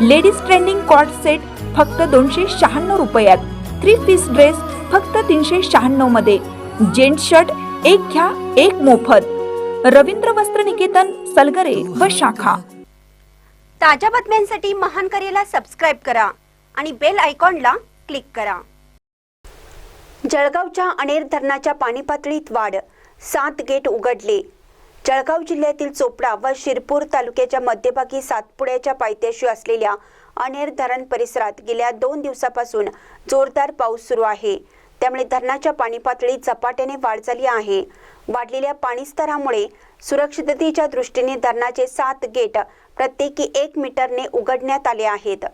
Ladies trending coord set फक्त दोनशे शहाण्णव रुपयात. थ्री पीस ड्रेस फक्त तीनशे शहाण्णवमध्ये. जेंट्स शर्ट एक घ्या एक मोफत. रवींद्र वस्त्र निकेतन सलगरे व शाखा. ताज्या बातम्यांसाठी महान करेला सबस्क्राईब करा आणि बेल आयकॉनला क्लिक करा. जळगावच्या अनेर धरणाच्या पाणी पातळीत वाढ. सात गेट उघडले. जळगाव जिल्ह्यातील चोपडा व शिरपूर तालुक्याच्या मध्यभागी सातपुड्याच्या पायथ्याशी असलेल्या अनेर धरण परिसरात गेल्या दोन दिवसापासून जोरदार पाऊस सुरू आहे. त्यामुळे धरणाच्या पाणी पातळीत झपाट्याने वाढ झाली आहे. वाढलेल्या पाणी स्तरामुळे सुरक्षिततेच्या दृष्टीने धरणाचे सात गेट प्रत्येकी एक मीटरने उघडण्यात आले आहेत.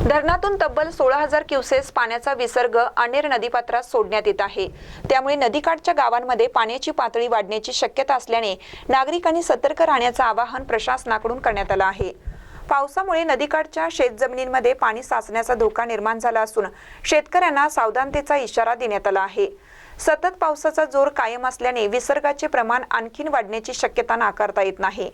धरणातून तब्बल सोळा हजार क्युसेस पाण्याचा विसर्ग अनेर नदीपात्रात सोडण्यात येत आहे. त्यामुळे नदीकाठच्या गावांमध्ये पाण्याची पातळी वाढण्याची शक्यता असल्याने नागरिकांनी सतर्क राहण्याचं आवाहन प्रशासनाकडून करण्यात आलं आहे. पावसामुळे नदीकाठच्या शेतजमिनींमध्ये पाणी साचण्याचा धोका निर्माण झाला असून शेतकऱ्यांना सावधानतेचा इशारा देण्यात आला आहे. सतत पावसाचा जोर कायम असल्याने विसर्गाचे प्रमाण आणखीन वाढण्याची शक्यता नाकारता येत नाही.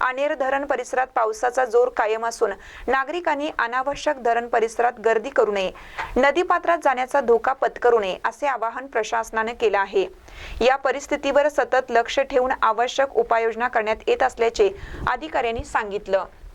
अनेर धरण परिसरात पावसाचा जोर कायम असून नागरिकांनी अनावश्यक धरण परिसरात गर्दी करू नये नदीपात्रात जाण्याचा धोका पत्करू नये असे आवाहन प्रशासनाने केलं आहे. या परिस्थितीवर सतत लक्ष ठेवून आवश्यक उपाययोजना करण्यात येत असल्याचे अधिकाऱ्यांनी सांगितलं.